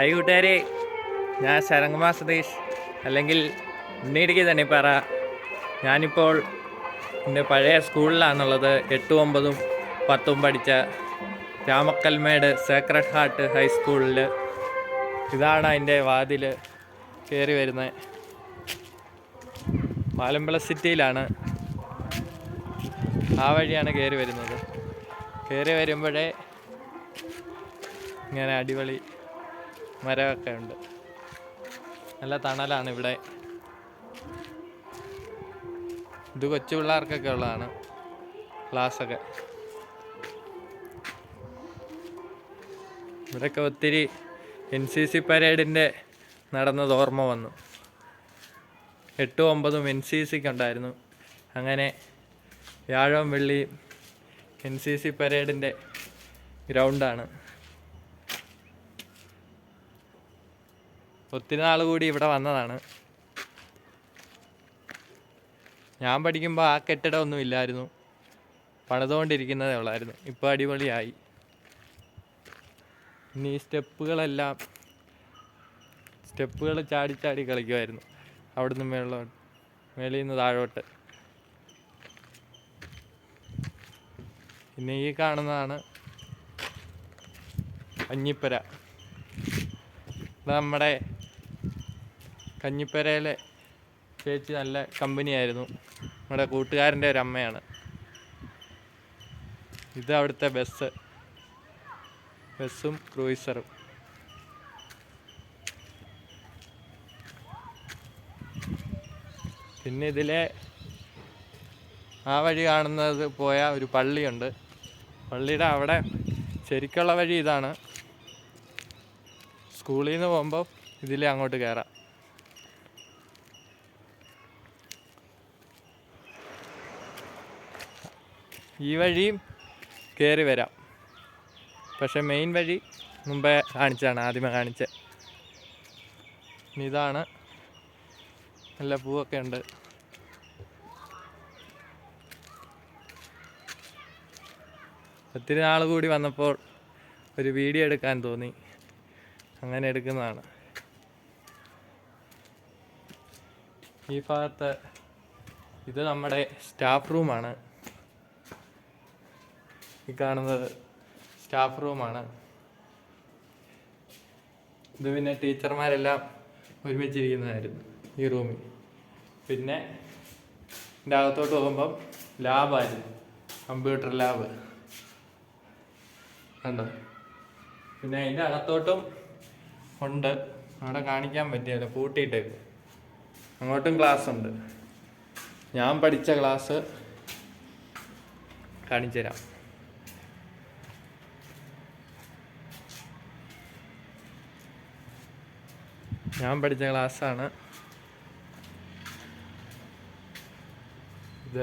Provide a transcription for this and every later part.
High കൂട്ടുകാരെ. ഞാൻ ശരംകുമാർ സതീഷ്. അല്ലെങ്കിൽ ഉണ്ണിയിടുക്കി തന്നെ പറ ഞാനിപ്പോൾ എന്റെ പഴയ സ്കൂളിലാണുള്ളത്. എട്ടും ഒമ്പതും പത്തും പഠിച്ച രാമക്കൽമേട് സേക്രഡ് ഹാർട്ട് ഹൈസ്കൂളിൽ ഇതാണ് അതിന്റെ വാതിൽ കയറി വരുന്നത്. മാലമ്പള സിറ്റിയിലാണ് ആ വഴിയാണ് കയറി വരുന്നത്. കയറി വരുമ്പോഴേ ഇങ്ങനെ അടിപൊളി മരമൊക്കെ ഉണ്ട്. നല്ല തണലാണ് ഇവിടെ. ഇത് കൊച്ചു പിള്ളേർക്കൊക്കെ ഉള്ളതാണ്. ക്ലാസ്സൊക്കെ. ഇവിടെയൊക്കെ ഒത്തിരി എൻ സി സി പരേഡിന്റെ നടന്നത് ഓർമ്മ വന്നു. എട്ടും ഒമ്പതും എൻ സി സിക്ക് ഉണ്ടായിരുന്നു അങ്ങനെ വ്യാഴവും വെള്ളിയും എൻ സി സി പരേഡിന്റെ ഗ്രൗണ്ടാണ്. ഒത്തിരി നാൾ കൂടി ഇവിടെ വന്നതാണ്. ഞാൻ പഠിക്കുമ്പോൾ ആ കെട്ടിടമൊന്നും ഇല്ലായിരുന്നു. പണിതുകൊണ്ടിരിക്കുന്നതേ ഉള്ളായിരുന്നു. ഇപ്പോൾ അടിപൊളിയായി. ഇനി സ്റ്റെപ്പുകളെല്ലാം സ്റ്റെപ്പുകൾ ചാടി ചാടി കളിക്കുമായിരുന്നു അവിടുന്ന് മേളിലോട്ട് മേളിൽ നിന്ന് താഴോട്ട്. പിന്നെ ഈ കാണുന്നതാണ് അഞ്ഞിപ്പര. നമ്മുടെ കഞ്ഞിപ്പരയിലെ ചേച്ചി നല്ല കമ്പനിയായിരുന്നു. നമ്മുടെ കൂട്ടുകാരന്റെ ഒരു അമ്മയാണ്. ഇത് അവിടുത്തെ ബസ്. ബസ്സും ക്രൂയിസറും. പിന്നെ ഇതിലെ ആ വഴി കാണുന്നത് പോയ ഒരു പള്ളിയുണ്ട്. പള്ളിയുടെ അവിടെ ശരിക്കുള്ള വഴി ഇതാണ്. സ്കൂളിൽ നിന്ന് പോകുമ്പോൾ ഇതിലേ അങ്ങോട്ട് കയറാം. ഈ വഴിയും കയറി വരാം. പക്ഷേ മെയിൻ വഴി മുമ്പേ കാണിച്ചാണ് ആദ്യമേ കാണിച്ച. ഇതാണ്. നല്ല പൂവൊക്കെ ഉണ്ട്. ഒത്തിരി നാൾ കൂടി വന്നപ്പോൾ ഒരു വീഡിയോ എടുക്കാൻ തോന്നി. അങ്ങനെ എടുക്കുന്നതാണ്. ഈ ഭാഗത്ത് ഇത് നമ്മുടെ സ്റ്റാഫ് റൂമാണ്. ഈ കാണുന്നത് സ്റ്റാഫ് റൂമാണ് ഇത് പിന്നെ ടീച്ചർമാരെല്ലാം ഒരുമിച്ചിരിക്കുന്നതായിരുന്നു ഈ റൂമിൽ. പിന്നെ എന്റെ അകത്തോട്ട് പോകുമ്പം ലാബായിരുന്നു കമ്പ്യൂട്ടർ ലാബ് കണ്ടോ? പിന്നെ അതിന്റെ അകത്തോട്ടും ഉണ്ട്. അവിടെ കാണിക്കാൻ പറ്റിയല്ലോ പൂട്ടിയിട്ടേക്ക്. അങ്ങോട്ടും ക്ലാസ് ഉണ്ട്. ഞാൻ പഠിച്ച ക്ലാസ് കാണിച്ചു തരാം ഞാൻ പഠിച്ച ക്ലാസ്സാണ്. ഇത്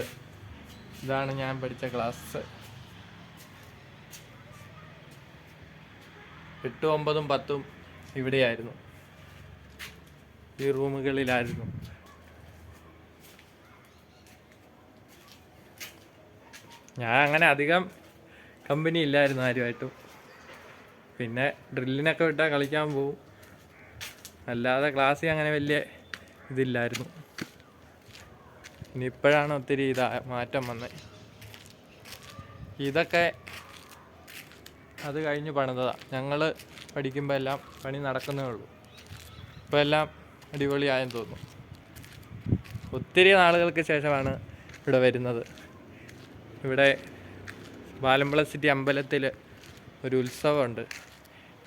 ഇതാണ് ഞാൻ പഠിച്ച ക്ലാസ്. എട്ടും ഒമ്പതും പത്തും ഇവിടെയായിരുന്നു. ഈ റൂമുകളിലായിരുന്നു. ഞാൻ അങ്ങനെ അധികം കമ്പനി ഇല്ലായിരുന്നു ആരുമായിട്ടും. പിന്നെ ഡ്രില്ലിനൊക്കെ വിട്ടാൽ കളിക്കാൻ പോവും. അല്ലാതെ ക്ലാസ്സിൽ അങ്ങനെ വലിയ ഇതില്ലായിരുന്നു. ഇനിയിപ്പോഴാണ് ഒത്തിരി ഇതാ മാറ്റം വന്നത് ഇതൊക്കെ അത് കഴിഞ്ഞ് പണിതതാണ് ഞങ്ങൾ പഠിക്കുമ്പോൾ എല്ലാം പണി നടക്കുന്നേ ഉള്ളൂ. ഇപ്പോൾ എല്ലാം അടിപൊളിയായെന്ന് തോന്നുന്നു. ഒത്തിരി നാളുകൾക്ക് ശേഷമാണ് ഇവിടെ വരുന്നത്. ഇവിടെ ബാലമ്പള സിറ്റി അമ്പലത്തിൽ ഒരു ഉത്സവമുണ്ട്.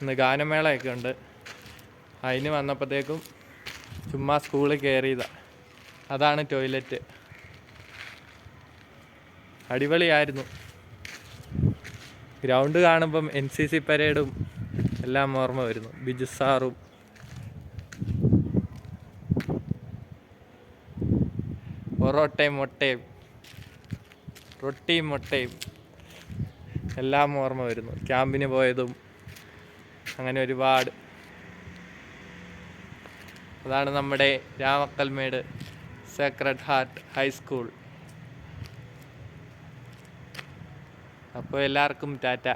ഇന്ന് ഗാനമേളയൊക്കെ ഉണ്ട്. അതിന് വന്നപ്പോഴത്തേക്കും ചുമ്മാ സ്കൂളിൽ കയറിയതാ. അതാണ് ടോയ്ലറ്റ്. അടിപൊളിയായിരുന്നു. ഗ്രൗണ്ട് കാണുമ്പം എൻ സി സി പരേഡും എല്ലാം ഓർമ്മ വരുന്നു. ബിജു സാറും. പൊറോട്ടയും മുട്ടയും റൊട്ടിയും മുട്ടയും എല്ലാം ഓർമ്മ വരുന്നു. ക്യാമ്പിന് പോയതും അങ്ങനെ ഒരുപാട്. അതാണ് നമ്മുടെ രാമക്കൽമേട് സേക്രഡ് ഹാർട്ട് ഹൈസ്കൂൾ അപ്പോൾ എല്ലാവർക്കും ടാറ്റ.